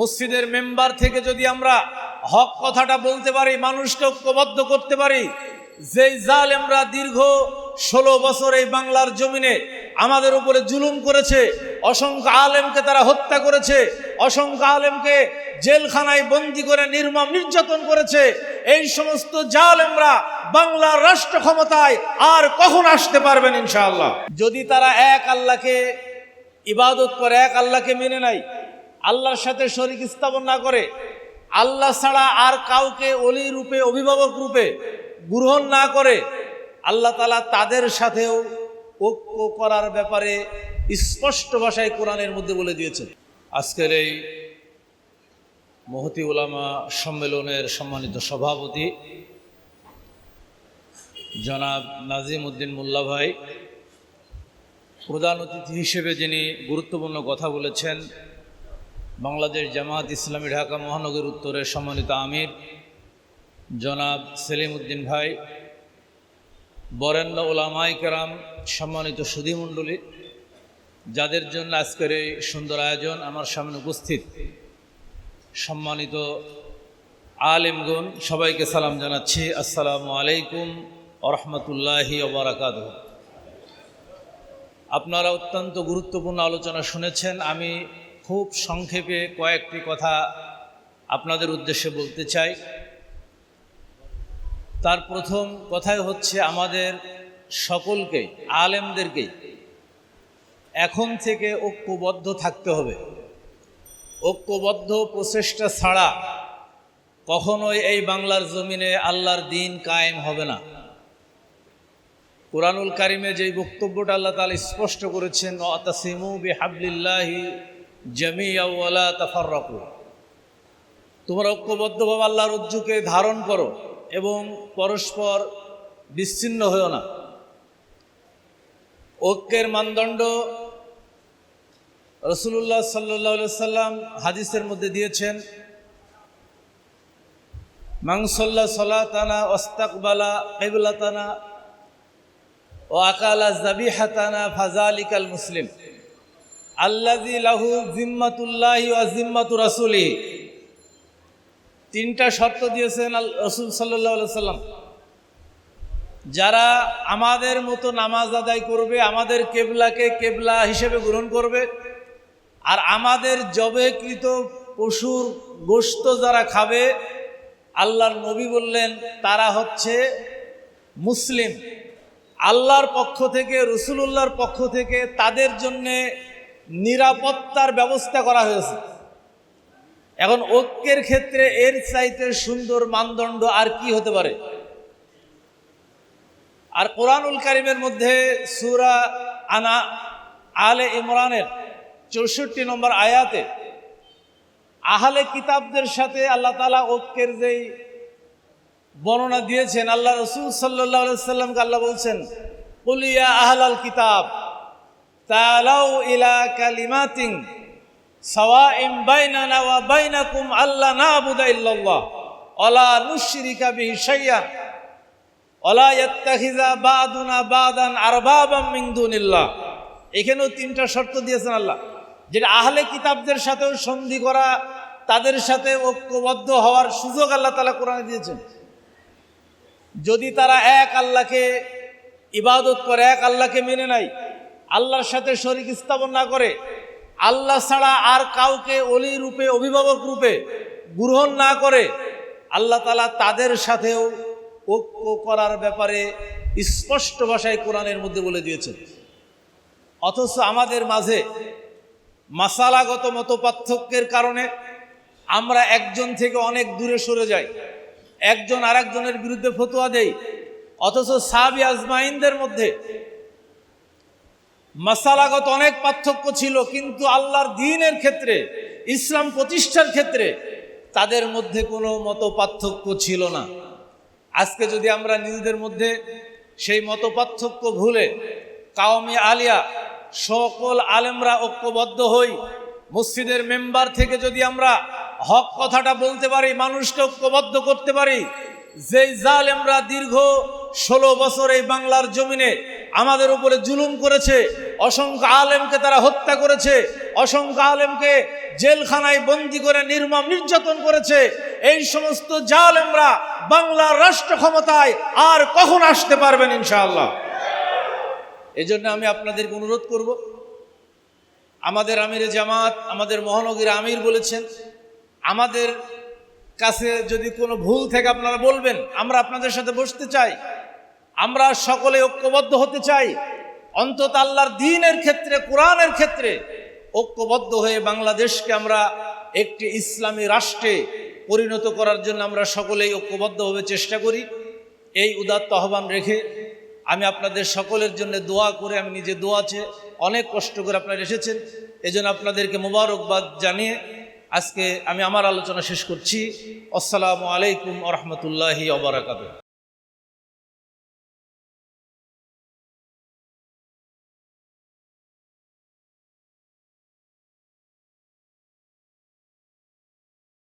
মসজিদের মেম্বার থেকে যদি আমরা হক কথাটা বলতে পারি, মানুষকে ঐক্যবদ্ধ করতে পারি, যেই জালেমরা দীর্ঘ ষোলো বছর এই বাংলার জমিনে আমাদের উপরে জুলুম করেছে, অসংখ্য আলেমকে তারা হত্যা করেছে, অসংখ্য আলেমকে জেলখানায় বন্দি করে নির্মম নির্যাতন করেছে, এই সমস্ত জালেমরা বাংলার রাষ্ট্র ক্ষমতায় আর কখন আসতে পারবেন ইনশাআল্লাহ? যদি তারা এক আল্লাহকে ইবাদত করে, এক আল্লাহকে মেনে নেয় আল্লাহর সাথে শরিক স্থাপন না করে, আল্লাহ ছাড়া আর কাউকে অলি রূপে, অভিভাবক রূপে গ্রহণ না করে, আল্লাহ তালা তাদের সাথেও ঐক্য করার ব্যাপারে স্পষ্ট ভাষায় কোরআনের মধ্যে বলে দিয়েছেন। আজকের এই মহতি ওলামা সম্মেলনের সম্মানিত সভাপতি জনাব নাজিম উদ্দিন মোল্লা ভাই, প্রধান অতিথি হিসেবে যিনি গুরুত্বপূর্ণ কথা বলেছেন বাংলাদেশ জামাত ইসলামী ঢাকা মহানগর উত্তরের সম্মানিত আমির, জনাব সেলিম উদ্দিন ভাই, বরেণ্য ওলামাই কেরাম, সম্মানিত সুধীমণ্ডলী, যাদের জন্য আজকের এই সুন্দর আয়োজন আমার সামনে উপস্থিত, সম্মানিত আলিমগুন সবাইকে সালাম জানাচ্ছি। আসসালামু আলাইকুম আরহামতুল্লাহি ওবরাকাত আপনারা অত্যন্ত গুরুত্বপূর্ণ আলোচনা শুনেছেন, আমি খুব সংক্ষেপে কয়েকটি কথা আপনাদের উদ্দেশ্যে বলতে চাই। তার প্রথম কথাই হচ্ছে আমাদের সকলকে, আলেমদেরকে এখন থেকে ঐক্যবদ্ধ থাকতে হবে। ঐক্যবদ্ধ প্রচেষ্টা ছাড়া কখনোই এই বাংলার জমিনে আল্লাহর দিন কায়েম হবে না। কোরআনুল কারিমে যে বক্তব্যটা আল্লাহ তালা স্পষ্ট করেছেন অতাসিমু বিহাবলিল্লাহি জামিয়াওয়ালা তাফাররাকু। তোমরা ঐক্যবদ্ধভাবে আল্লাহর রজ্জুকে ধারণ করো এবং পরস্পর বিচ্ছিন্ন হয়েও না। ঐক্যের মানদণ্ড রসুল্লাহ সাল্লাহ সাল্লাম হাদিসের মধ্যে দিয়েছেন মাংসল্লা সলাতানা ওস্তাকবালা কেবলাতানা ও আকালা জাবিহাতানা ফাজালিকাল মুসলিম। আল্লাজি লাহু জিম্মাতুল্লাহি ও জিম্মাতু রাসুলি। তিনটা শর্ত দিয়েছেন রসুল সাল্লাহ সাল্লাম যারা আমাদের মতো নামাজ আদায় করবে, আমাদের কেবলাকে কেবলা হিসেবে গ্রহণ করবে, আর আমাদের জবেকৃত পশুর গোস্ত যারা খাবে, আল্লাহর নবী বললেন, তারা হচ্ছে মুসলিম। আল্লাহর পক্ষ থেকে, রসুলুল্লাহর পক্ষ থেকে তাদের জন্যে নিরাপত্তার ব্যবস্থা করা হয়েছে। এখন ঐক্যের ক্ষেত্রে এর চাইতে সুন্দর মানদণ্ড আর কি হতে পারে? আর কোরআনুল কারিমের মধ্যে সুরা আনা, আলে ইমরানের চৌষট্টি নম্বর আয়াতে আহলে কিতাবদের সাথে আল্লাহ তালা ঐক্যের যেই বর্ণনা দিয়েছেন, আল্লাহ রসুল সাল্লাহ সাল্লামকে আল্লাহ বলছেন পুলিয়া আহলাল কিতাব। তালাউ ইলা কালিমাতিং সাওয়াইম বাইনানা ওয়া বাইনাকুম আল্লা নাবুদা ইল্লাল্লাহ। ওয়ালা নুশরিকা বিহি শাইয়্যান ওয়ালা ইয়াত্তাখিযা বাদুনা বাদান আরবাবাম মিন দুনিল্লাহ। এখানেও তিনটা শর্ত দিয়েছেন আল্লাহ। যেটা আহলে কিতাবদের সাথেও সন্ধি করা, তাদের সাথে ঐক্যবদ্ধ হওয়ার সুযোগ আল্লাহ তালা কোরআনে দিয়েছেন। যদি তারা এক আল্লাহকে ইবাদত করে, এক আল্লাহকে মেনে নেয় আল্লাহর সাথে শরিক স্থাপন না করে, আল্লাহ ছাড়া আর কাউকে অলি রূপে, অভিভাবক রূপে গ্রহণ না করে, আল্লাহ তালা তাদের সাথেও ঐক্য করার ব্যাপারে স্পষ্ট ভাষায় কোরআনের মধ্যে বলে দিয়েছেন। অথচ আমাদের মাঝে মাসালাগত মতো পার্থক্যের কারণে আমরা একজন থেকে অনেক দূরে সরে যাই, একজন আরেকজনের বিরুদ্ধে ফতোয়া দেই, অথচ সাবি আজমাইনদের মধ্যে মাসালাগত অনেক পার্থক্য ছিল, কিন্তু আল্লাহর দিনের ক্ষেত্রে, ইসলাম প্রতিষ্ঠার ক্ষেত্রে তাদের মধ্যে কোনো মত পার্থক্য ছিল না। আজকে যদি আমরা নিজেদের মধ্যে সেই মত পার্থক্য ভুলে কাওমি আলিয়া, সকল আলেমরা ঐক্যবদ্ধ হই, মসজিদের মেম্বার থেকে যদি আমরা হক কথাটা বলতে পারি, মানুষকে ঐক্যবদ্ধ করতে পারি, যেই জালেমরা দীর্ঘ ষোলো বছর এই বাংলার জমিনে আমাদের উপরে জুলুম করেছে অসংখ্য আলেমকে তারা হত্যা করেছে, অসংখ্য আলেমকে জেলখানায় বন্দি করে নির্মম নির্যাতন করেছে। এই সমস্ত জালেমরা বাংলার রাষ্ট্র ক্ষমতায় আর কখন আসতে পারবেন ইনশাআল্লাহ? এই জন্য আমি আপনাদেরকে অনুরোধ করব, আমাদের আমিরে জামাত, আমাদের মহানগরীর আমির বলেছেন, আমাদের কাছে যদি কোনো ভুল থেকে আপনারা বলবেন, আমরা আপনাদের সাথে বসতে চাই, আমরা সকলে ঐক্যবদ্ধ হতে চাই অন্তত আল্লাহর দিনের ক্ষেত্রে, কোরআনের ক্ষেত্রে ঐক্যবদ্ধ হয়ে বাংলাদেশকে আমরা একটি ইসলামী রাষ্ট্রে পরিণত করার জন্য আমরা সকলেই ঐক্যবদ্ধভাবে চেষ্টা করি। এই উদাত্ত আহ্বান রেখে আমি আপনাদের সকলের জন্য দোয়া করে, আমি নিজে দোয়াছে অনেক কষ্ট করে আপনারা এসেছেন। এজন্য আপনাদেরকে মোবারকবাদ জানিয়ে আজকে আমি আমার আলোচনা শেষ করছি। আসসালামু আলাইকুম রহমতুল্লাহি অবরাকাত